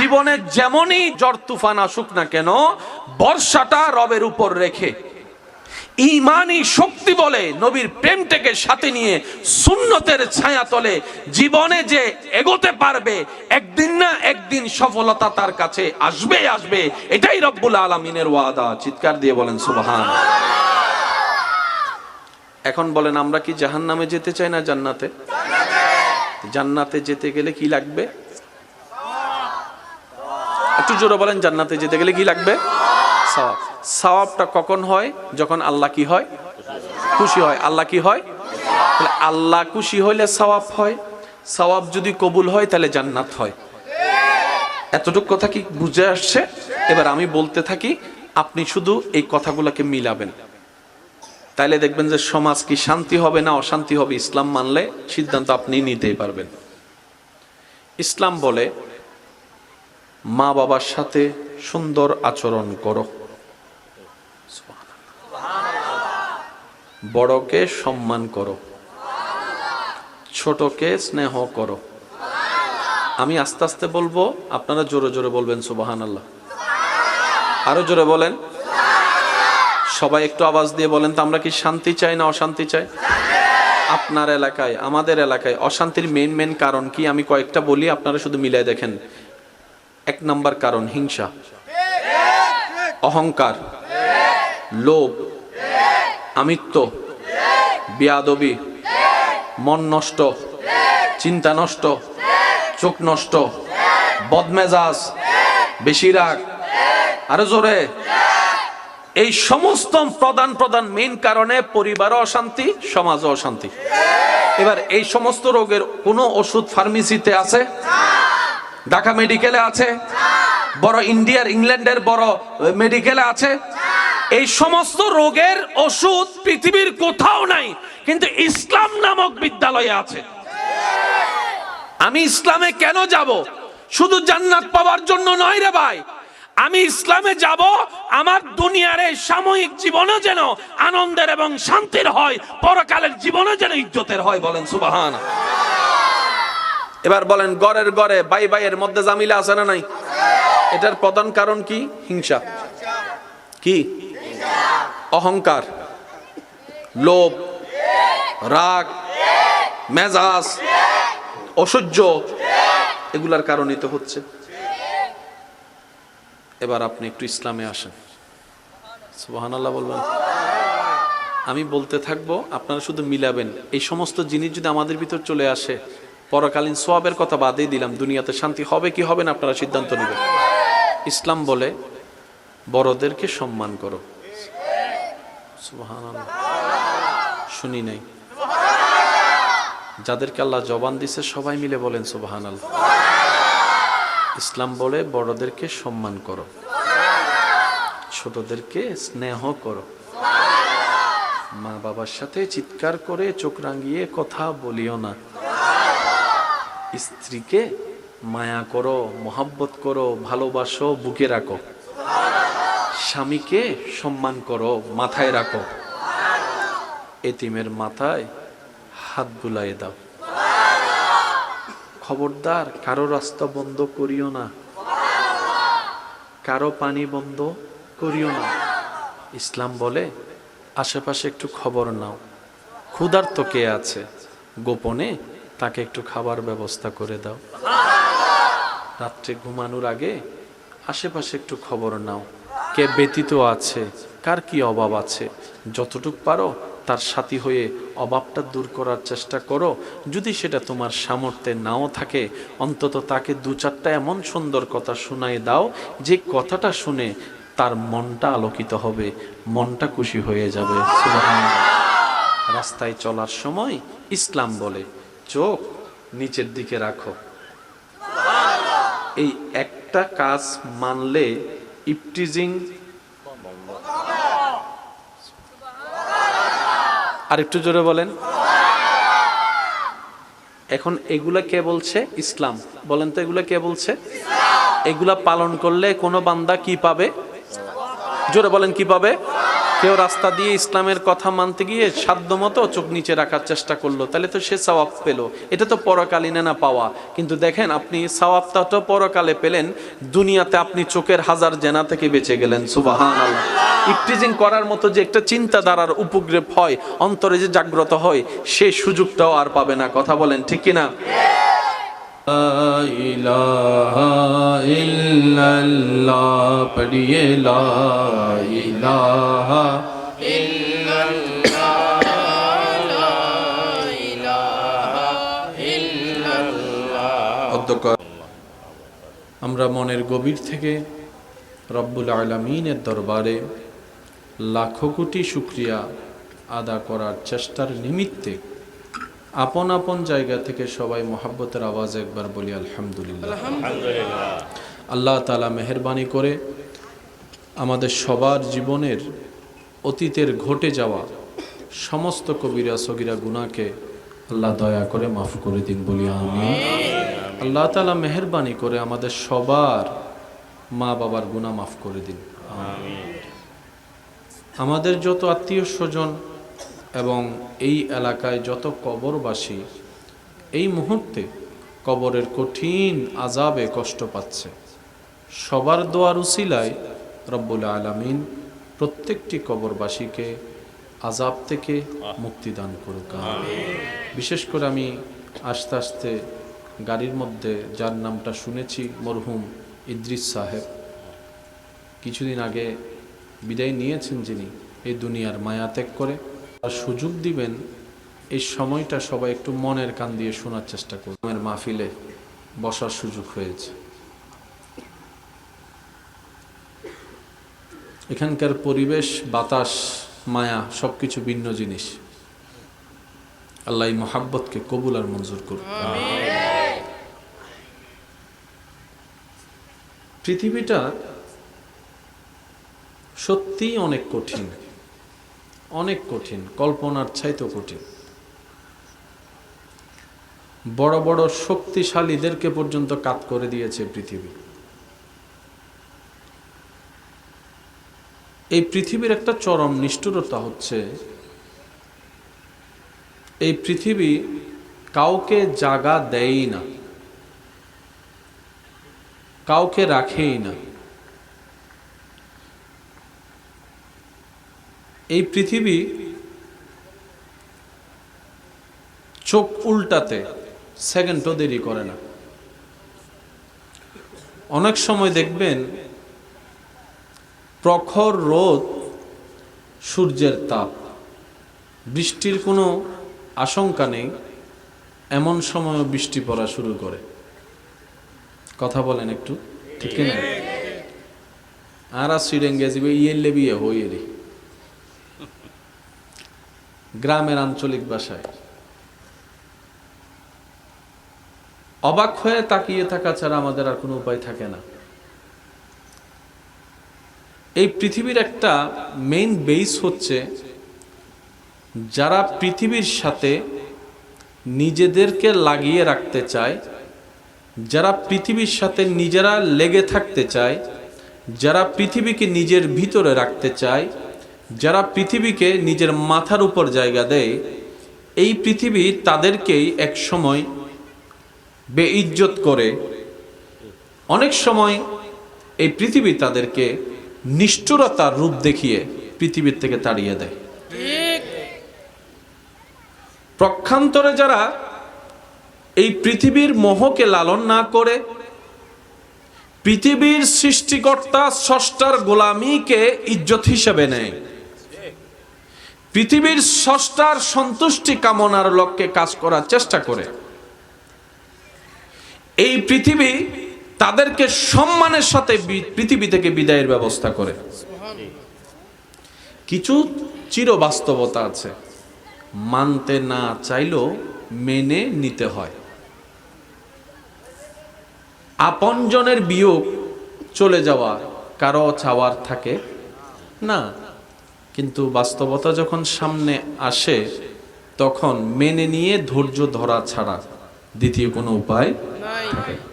জীবনে যেমনই জ্বর তুফান আসুক না কেন, বর্ষাটা রবের উপর রেখে। ইমানি শক্তি বলে নবীর প্রেমটাকে সাথে নিয়ে সুন্নতের ছায়া তলে জীবনে যে এগোতে পারবে, একদিন না একদিন সফলতা তার কাছে আসবে আসবে। এটাই রব্বুল আলমিনের ওয়াদা। চিৎকার দিয়ে বলেন, সুবহান। এখন বলেন, আমরা কি জাহান নামে যেতে চাই না জান্নাতে। জান্নাতে যেতে গেলে কি লাগবে? একটু জোরে বলেন, জান্নাতে যেতে গেলে কি লাগবে? সওয়াব। সওয়াবটা কখন হয়? যখন আল্লাহ কি হয়? খুশি হয়। আল্লাহ কি হয়? তাহলে আল্লাহ খুশি হইলে সওয়াব হয়। সওয়াব যদি কবুল হয়, তাহলে জান্নাত হয়। এতটুকু কথা কি বুঝে আসছে? এবার আমি বলতে থাকি, আপনি শুধু এই কথাগুলোকে মিলাবেন। তাইলে দেখবেন যে সমাজ কি শান্তি হবে না অশান্তি হবে, ইসলাম মানলে সিদ্ধান্ত আপনি নিতেই পারবেন। ইসলাম বলে মা বাবার সাথে সুন্দর আচরণ করো। বড়কে সম্মান করো। ছোটকে স্নেহ করো। আমি আস্তে আস্তে বলব, আপনারা জোরে জোরে বলবেন সুবাহান আল্লাহ আরও জোরে বলেন। সবাই একটু আওয়াজ দিয়ে বলেন তো, আমরা কি শান্তি চাই না অশান্তি চাই? আপনার এলাকায়, আমাদের এলাকায় অশান্তির মেন মেন কারণ কি? আমি কয়েকটা বলি, আপনারা শুধু মিলাই দেখেন। এক নম্বর কারণ হিংসা। অহংকার। লোভ। আমিত্ব। বিয়াদবি। মন নষ্ট। চিন্তা নষ্ট। চোখ নষ্ট। বদমেজাজ। বেশি রাগ। আরও জোরে। এই সমস্ত প্রধান প্রধান মেইন কারণে পরিবারও অশান্তি, সমাজও অশান্তি। এবার এই সমস্ত রোগের কোনো ওষুধ ফার্মেসিতে আছে? ঢাকা মেডিকেলে আছে? বড় ইন্ডিয়ার, ইংল্যান্ডের বড় মেডিকেলে আছে? এই সমস্ত রোগের ওষুধ পৃথিবীর কোথাও নাই, কিন্তু ইসলাম নামক বিদ্যালয়ে আছে। আমি ইসলামে কেন যাব? শুধু জান্নাত পাওয়ার জন্য নয় রে ভাই। আমি ইসলামে যাব, আমার দুনিয়ার এই সাময়িক জীবনও যেন আনন্দের এবং শান্তির হয়, পরকালের জীবনও যেন ইজ্জতের হয়, বলেন সুবাহান এবার বলেন, গড়ের গড়ে বাই বাইয়ের মধ্যে জামিলা আছে না নাই? এটার প্রধান কারণ কি? হিংসা। কি? অহংকার। লোভ। রাগ। মেজাজ। অসহ্য। এগুলার কারণে তো হচ্ছে। এবার আপনি একটু ইসলামে আসেন। সুবাহান আল্লাহ বলবেন। আমি বলতে থাকব, আপনারা শুধু মিলাবেন। এই সমস্ত জিনিস যদি আমাদের ভিতর চলে আসে পরকালীন সোয়াবের কথা বাদেই দিলাম, দুনিয়াতে শান্তি হবে কি হবে না আপনারা সিদ্ধান্ত নেবেন। ইসলাম বলে, বড়দেরকে সম্মান করো। শুনি নাই। যাদেরকে আল্লাহ জবান দিছে, সবাই মিলে বলেন সুবাহান ইসলাম বলে, বড়দেরকে সম্মান করো। ছোটদেরকে স্নেহ করো। মা বাবার সাথে চিৎকার করে চোখ রাঙিয়ে কথা বলিও না। স্ত্রীকে মায়া করো, মহাব্বত করো, ভালোবাসো, বুকে রাখো। স্বামীকে সম্মান করো, মাথায় রাখো। এতিমের মাথায় হাত বুলাই দাও। খবরদার, কারও রাস্তা বন্ধ করিও না। কারও পানি বন্ধ করিও না। ইসলাম বলে, আশেপাশে একটু খবর নাও। ক্ষুধার্ত কে আছে? গোপনে তাকে একটু খাবার ব্যবস্থা করে দাও। রাত্রে ঘুমানোর আগে আশেপাশে একটু খবর নাও। কে ব্যতীত আছে, কার কি অভাব আছে? যতটুক পারো তার সাথী হয়ে অভাবটা দূর করার চেষ্টা করো। যদি সেটা তোমার সামর্থ্যে নাও থাকে, অন্তত তাকে দু চারটা এমন সুন্দর কথা শোনাই দাও, যে কথাটা শুনে তার মনটা আলোকিত হবে, মনটা খুশি হয়ে যাবে। রাস্তায় চলার সময় ইসলাম বলে চোখ নিচের দিকে রাখো। এই একটা কাজ মানলে ইপটিজিং আর একটু জোরে বলেন। এখন এগুলা কে বলছে? ইসলাম। বলেন তো এগুলা কে বলছে? এগুলা পালন করলে কোনো বান্দা কি পাবে? জোরে বলেন কি পাবে? কেউ রাস্তা দিয়ে ইসলামের কথা মানতে গিয়ে সাধ্য মতো চোখ নিচে রাখার চেষ্টা করল, তাহলে তো সে সওয়াব পেল। এটা তো পরকালীনে না পাওয়া। কিন্তু দেখেন, আপনি সওয়াবটা তো পরকালে পেলেন, দুনিয়াতে আপনি চোখের হাজার জেনা থেকে বেঁচে গেলেন সুবাহান ইফটিজিং করার মতো যে একটা চিন্তাধারার উপগ্রেপ হয়, অন্তরে যে জাগ্রত হয়, সে সুযোগটাও আর পাবে না, কথা বলেন ঠিক কিনা? اللہ پڑھیے আমরা মনের গভীর থেকে রব্বুল আলমিনের দরবারে লাখো কোটি শুক্রিয়া আদা করার চেষ্টার নিমিত্তে আপন আপন জায়গা থেকে সবাই মোহাব্বতের আওয়াজ একবার বলি আলহামদুলিল্লাহ। আল্লাহ তালা মেহরবানি করে আমাদের সবার জীবনের অতীতের ঘটে যাওয়া সমস্ত কবিরা সগিরা গুনাকে আল্লাহ দয়া করে মাফ করে দিন বলি আমি আল্লাহ তালা মেহরবানি করে আমাদের সবার মা বাবার গুনাহ মাফ করে দিন। আমাদের যত আত্মীয় স্বজন এবং এই এলাকায় যত কবরবাসী এই মুহূর্তে কবরের কঠিন আজাবে কষ্ট পাচ্ছে। সবার দোয়ার উসিলায় রব্বুল আলামিন প্রত্যেকটি কবরবাসীকে আজাব থেকে মুক্তি দান করুক বিশেষ করে আমি আস্তে আস্তে গাড়ির মধ্যে যার নামটা শুনেছি মরহুম ইদ্রিস সাহেব। কিছুদিন আগে বিদায় নিয়েছেন যিনি এই দুনিয়ার মায়া ত্যাগ করে। সুযোগ দিবেন, এই সময়টা সবাই একটু মনের কান দিয়ে শোনার চেষ্টা করবেন মাহফিলে বসার সুযোগ হয়েছে। এখানকার পরিবেশ, বাতাস, মায়া সব কিছু ভিন্ন জিনিস। আল্লাহ মোহাব্বতকে কবুল আর মঞ্জুর করুন পৃথিবীটা সত্যিই অনেক কঠিন। অনেক কঠিন, কল্পনার চাইতেও কঠিন। বড় বড় শক্তিশালীদেরকে পর্যন্ত কাত করে দিয়েছে পৃথিবী। এই পৃথিবীর একটা চরম নিষ্ঠুরতা হচ্ছে, এই পৃথিবী কাউকে জাগা দেয়ই না, কাউকে রাখেই না। এই পৃথিবী চোখ উল্টাতে সেকেন্ডও দেরি করে না। অনেক সময় দেখবেন প্রখর রোদ সূর্যের তাপ। বৃষ্টির কোনো আশঙ্কা নেই, এমন সময় বৃষ্টি পড়া শুরু করে। কথা বলেন একটু, ঠিক না আর সিডেঙ্গে যাবে ইয়েলে বিয়ে হইয়ে গ্রামের আঞ্চলিক ভাষায়। অবাক হয়ে তাকিয়ে থাকা ছাড়া আমাদের আর কোনো উপায় থাকে না। এই পৃথিবীর একটা মেইন বেস হচ্ছে যারা পৃথিবীর সাথে নিজেদেরকে লাগিয়ে রাখতে চায়, যারা পৃথিবীর সাথে নিজেরা লেগে থাকতে চায়, যারা পৃথিবীকে নিজের ভিতরে রাখতে চায় যারা পৃথিবীকে নিজের মাথার উপর জায়গা দেয় এই পৃথিবী তাদেরকেই এক সময় বেইজ্জত করে। অনেক সময় এই পৃথিবী তাদেরকে নিষ্ঠুরতার রূপ দেখিয়ে পৃথিবীর থেকে তাড়িয়ে দেয়। প্রক্ষান্তরে যারা এই পৃথিবীর মোহকে লালন না করে পৃথিবীর সৃষ্টিকর্তা স্রষ্টার গোলামিকে ইজ্জত হিসেবে নেয়। পৃথিবীর সষ্টার সন্তুষ্টি কামনার লক্ষ্যে কাজ করার চেষ্টা করে। এই পৃথিবী তাদেরকে সম্মানের সাথে পৃথিবী থেকে বিদায়ের ব্যবস্থা করে। কিছু চির বাস্তবতা আছে। মানতে না চাইলেও মেনে নিতে হয়। আপনজনের বিয়োগ চলে যাওয়া, কারও চাওয়ার থাকে না। কিন্তু বাস্তবতা যখন সামনে আসে তখন মেনে নিয়ে ধৈর্য ধরা ছাড়া দ্বিতীয় কোনো উপায়